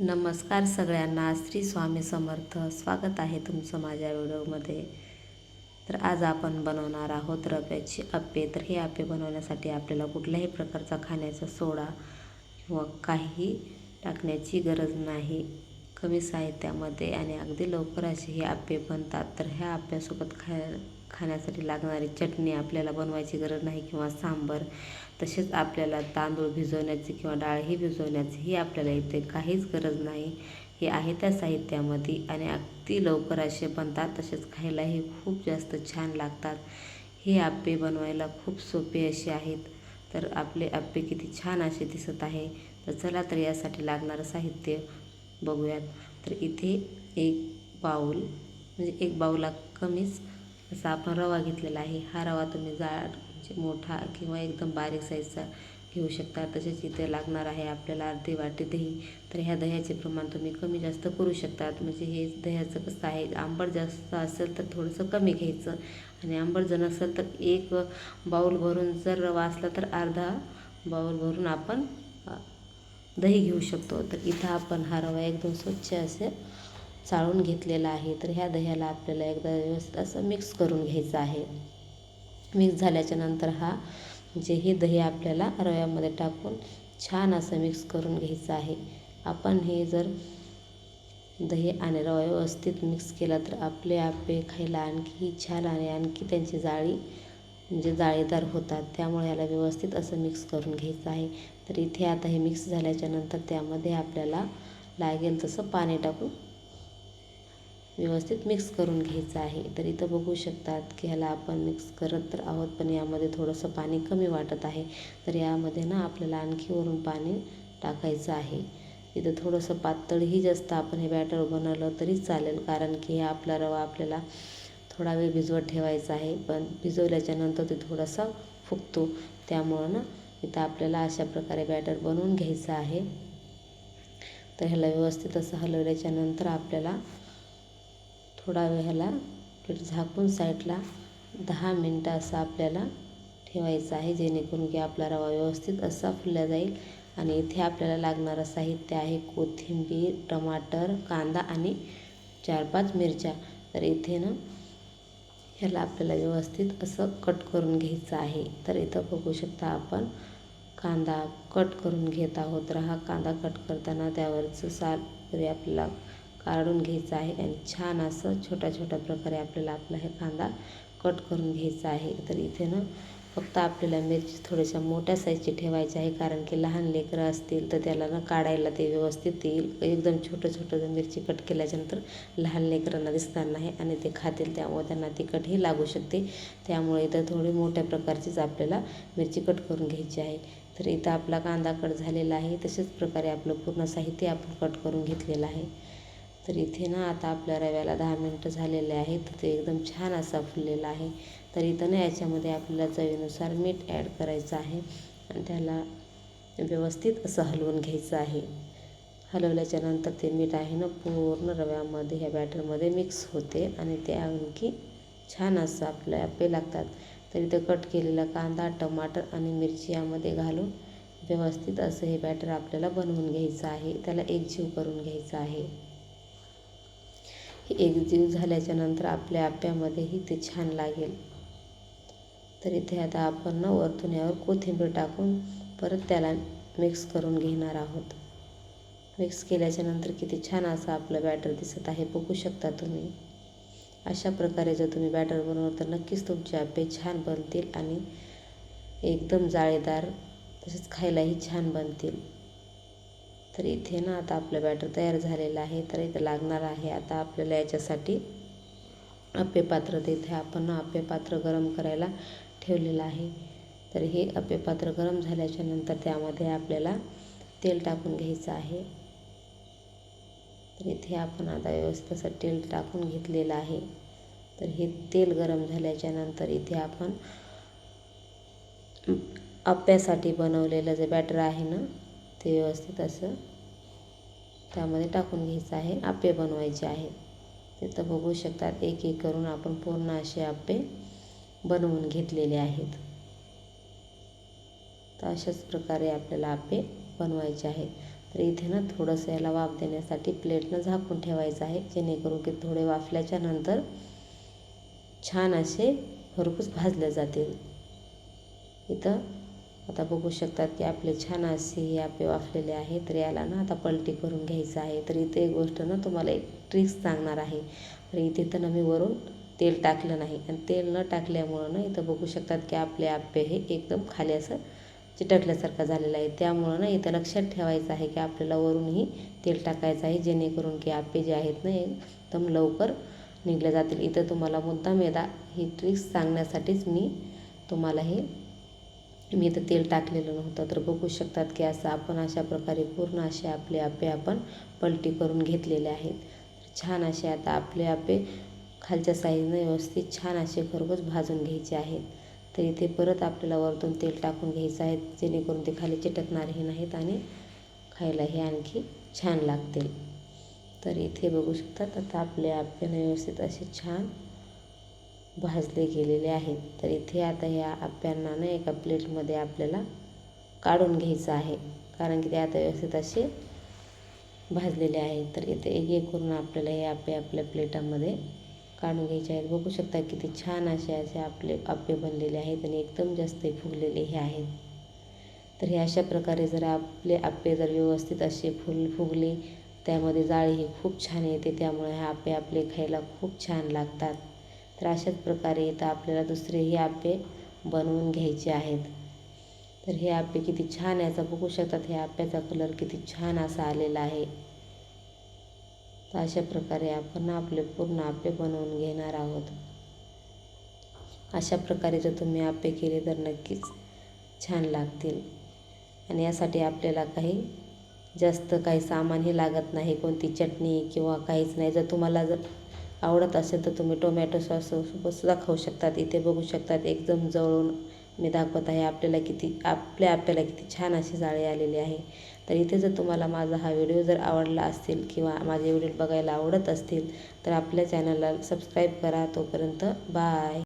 नमस्कार सगळ्यांना. श्री स्वामी समर्थ. स्वागत आहे तुमचं माझ्या व्हिडिओमध्ये. तर आज आपण बनवणार आहोत रव्याची आप्पे तर हे आप्पे बनवण्यासाठी आपल्याला कुठल्याही प्रकारचा खाण्याचा सोडा किंवा काहीही टाकण्याची गरज नाही. कमी साहित्यामध्ये आणि अगदी लवकर असे हे आप्पे बनतात. तर ह्या अप्प्यासोबत खा खाण्यासाठी लागणारी चटणी आपल्याला बनवायची गरज नाही किंवा सांबर तसेच आपल्याला तांदूळ भिजवण्याची किंवा डाळही भिजवण्याची ही आपल्याला इथे काहीच गरज नाही. हे आहे त्या साहित्यामध्ये आणि अगदी लवकर असे बनतात तसेच खायलाही खूप जास्त छान लागतात. हे आप्पे बनवायला खूप सोपे असे आहेत. तर आपले आप्पे किती छान असे दिसत आहे. तर चला तर यासाठी लागणारं साहित्य बघूयात. तर इथे एक बाऊल म्हणजे एक बाऊला कमीच जसा आपण रवा घेतलेला आहे हा रवा तुम्ही जाड म्हणजे मोठा किंवा एकदम बारीक साईजचा घेऊ शकता. तसेच इथे लागणार आहे आपल्याला अर्धी वाटी दही. तर ह्या दह्याचे प्रमाण तुम्ही कमी जास्त करू शकतात. म्हणजे हे दह्याचं कसं आहे आंबट जास्त असेल तर थोडंसं कमी घ्यायचं. आणि आंबट जर नसेल तर एक बाऊल भरून जर रवा असला तर अर्धा बाऊल भरून आपण दही घेऊ शकतो. तर इथं आपण हा रवा एकदम स्वच्छ असे चाळून घेतलेला आहे तर ह्या दह्याला आपल्याला एकदा व्यवस्थित असं मिक्स करून घ्यायचं आहे. मिक्स झाल्याच्यानंतर हा म्हणजे हे दही आपल्याला रव्यामध्ये टाकून छान असं मिक्स करून घ्यायचं आहे. आपण हे जर दही आणि रवा व्यवस्थित मिक्स केला तर आपले आपे खायला आणखी छान आणि आणखी त्यांची जाळी म्हणजे जाळीदार होतात. त्यामुळे याला व्यवस्थित असं मिक्स करून घ्यायचं आहे. तर इथे आता हे मिक्स झाल्याच्यानंतर त्यामध्ये आपल्याला लागेल तसं पाणी टाकून व्यवस्थित मिक्स करून घ्यायचं आहे. तर इथं बघू शकतात की ह्याला आपण मिक्स करत तर आहोत पण यामध्ये थोडंसं पाणी कमी वाटत आहे. तर यामध्ये ना आपल्याला आणखी वरून पाणी टाकायचं आहे. इथं थोडंसं पातळही जास्त आपण हे बॅटर बनवलं तरी चालेल कारण की हे आपला रवा आपल्याला थोडा वेळ भिजवत ठेवायचा आहे. पण भिजवल्याच्यानंतर ते थोडासा फुगतो. त्यामुळं ना इथं आपल्याला अशा प्रकारे बॅटर बनवून घ्यायचं आहे. तर ह्याला व्यवस्थित असं हलवल्याच्यानंतर आपल्याला थोडा वेळ ह्याला पीठ झाकून साईडला दहा मिनटं असं आपल्याला ठेवायचं आहे जेणेकरून की आपला रवा व्यवस्थित असा फुलला जाईल. आणि इथे आपल्याला लागणारं साहित्य आहे कोथिंबीर टमाटर कांदा आणि चार पाच मिरच्या. तर इथे ना ह्याला आपल्याला व्यवस्थित असं कट करून घ्यायचं आहे. तर इथं बघू शकता आपण कांदा कट करून घेत आहोत. तर हा कांदा कट करताना त्यावरचं साल तरी आपल्याला काढून घ्यायचं आहे आणि छान असं छोट्या छोट्या प्रकारे आपल्याला आपला हे कांदा कट करून घ्यायचा आहे. तर इथे ना फक्त आपल्याला मिरची थोड्याशा मोठ्या साईजची ठेवायची आहे कारण की लहान लेकरं असतील तर त्याला ना काढायला ते व्यवस्थित येईल. एकदम छोटं छोटं जर मिरची कट केल्याच्यानंतर लहान लेकरांना दिसणार नाही आणि ते खातील त्यामुळे त्यांना तिखटही लागू शकते. त्यामुळे इथं थोडी मोठ्या प्रकारचीच आपल्याला मिरची कट करून घ्यायची आहे. तर इथं आपला कांदा कट झालेला आहे. तशाच प्रकारे आपलं पूर्ण साहित्य आपण कट करून घेतलेलं आहे. तर इथे ना आता आपल्या रव्याला दहा मिनटं झालेले आहेत. तर ते एकदम छान असा फुललेला आहे. तर इथं ना याच्यामध्ये आपल्याला चवीनुसार मीठ ॲड करायचं आहे. आणि त्याला व्यवस्थित असं हलवून घ्यायचं आहे. हलवल्याच्या नंतर ते मीठ आहे ना पूर्ण रव्यामध्ये ह्या बॅटरमध्ये मिक्स होते. आणि ते आणखी छान असं आपल्या आपे लागतात. तर इथं कट केलेला कांदा टमाटर आणि मिरची यामध्ये घालून व्यवस्थित असं हे बॅटर आपल्याला बनवून घ्यायचं आहे. त्याला एकजीव करून घ्यायचं आहे. एकजीव झाल्याच्यानंतर आपल्या आप्यामध्येही ते छान लागेल. तर इथे आता आपण ना वरतून यावर कोथिंबीर टाकून परत त्याला मिक्स करून घेणार आहोत. मिक्स केल्याच्यानंतर किती छान असं आपलं बॅटर दिसत आहे. बघू शकता तुम्ही. अशा प्रकारे जर तुम्ही बॅटर बनवलं तर नक्कीच तुमचे आप्पे छान बनतील आणि एकदम जाळेदार तसेच खायलाही छान बनतील. तर इथे ना आता आपलं बॅटर तयार झालेलं आहे तर इथं लागणार आहे. आता आपल्याला याच्यासाठी आप्पे पात्र तर इथे आपण ना पात्र गरम करायला ठेवलेलं आहे. तर हे आप्पे पात्र गरम झाल्याच्यानंतर त्यामध्ये आपल्याला तेल टाकून घ्यायचं आहे. तर इथे आपण आता व्यवस्थित असं तेल टाकून घेतलेलं आहे. तर हे तेल गरम झाल्याच्यानंतर इथे आपण अप्प्यासाठी बनवलेलं जे बॅटर आहे ना ते व्यवस्थित असं त्यामध्ये टाकून घ्यायचं आहे. आप्पे बनवायचे आहेत. तिथं बघू शकतात. एक एक करून आपण पूर्ण असे आप्पे बनवून घेतलेले आहेत. तर अशाच प्रकारे आपल्याला आप्पे बनवायचे आहेत. तर इथे ना थोडंसं याला वाफ देण्यासाठी प्लेटनं झाकून ठेवायचं आहे. जेणेकरून की थोडे वाफल्याच्या नंतर छान असे खरपूस भाजले जातील. इथं आता बघू शकतात की आपले छान असे हे आपे वाफलेले आहे तर याला ना आता पलटी करून घ्यायचं आहे. तर इथे एक गोष्ट ना तुम्हाला एक ट्रिक्स सांगणार आहे. तर इथे तर ना मी वरून तेल टाकलं नाही. आणि तेल न टाकल्यामुळं ना इथं बघू शकतात की आपले आप्पे हे एकदम खाली असं चिटकल्यासारखं झालेलं आहे. त्यामुळं ना इथं लक्षात ठेवायचं आहे की आपल्याला वरूनही तेल टाकायचं आहे जेणेकरून की आप्पे जे आहेत ना एकदम लवकर निघले जातील. इथं तुम्हाला मुद्दाम येदा ही ट्रिक्स सांगण्यासाठीच मी तुम्हाला हे मी इथं तेल टाकलेलं नव्हतं. तर बघू शकतात की असं आपण अशा प्रकारे पूर्ण असे आपले आपे आपण पलटी करून घेतलेले आहेत. छान असे आता आपले आपे खालच्या साईजनं व्यवस्थित छान असे खरबूज भाजून घ्यायचे आहेत. तर इथे परत आपल्याला वरतून तेल टाकून घ्यायचं आहे जेणेकरून ते खाली चिटकणारही नाहीत आणि खायला हे आणखी छान लागतील. तर इथे बघू शकतात आता आपले आपल्याला व्यवस्थित असे छान भाजले गेलेले आहेत. तर इथे आता ह्या आप्यांना एका प्लेटमध्ये आपल्याला काढून घ्यायचं आहे. कारण की ते आता व्यवस्थित असे भाजलेले आहेत. तर इथे एक एक करून आपल्याला हे आप्पे आपल्या प्लेटामध्ये काढून घ्यायचे आहेत. बघू शकता किती छान असे असे आपले आप्पे बनलेले आहेत आणि एकदम जास्त फुगलेले हे आहेत. तर हे अशा प्रकारे जर आपले आप्पे जर व्यवस्थित असे फुल फुगले त्यामध्ये जाळी ही खूप छान येते. त्यामुळे हे आप्पे आपले खायला खूप छान लागतात. तर अशाच प्रकारे इथं आपल्याला दुसरेही आप्पे बनवून घ्यायचे आहेत. तर हे आप्पे किती छान याचा बघू शकतात हे आप्याचा कलर किती छान असा आलेला आहे. तर अशा प्रकारे आपण आपले पूर्ण आप्पे बनवून घेणार आहोत. अशा प्रकारे जर तुम्ही आप्पे केले तर नक्कीच छान लागतील. आणि यासाठी आपल्याला काही जास्त काही सामानही लागत नाही कोणती चटणी किंवा काहीच नाही. जर तुम्हाला जर आवडत असेल तर तुम्ही टोमॅटो सॉससोबतसुद्धा खाऊ शकतात. इथे बघू शकतात एकदम जवळून मी दाखवत आहे. आपल्याला किती आपल्या आपल्याला किती छान अशी जाळी आलेली आहे. तर इथे जर तुम्हाला माझा हा व्हिडिओ जर आवडला असतील किंवा माझे व्हिडिओ बघायला आवडत असतील तर आपल्या चॅनलला सबस्क्राईब करा. तोपर्यंत बाय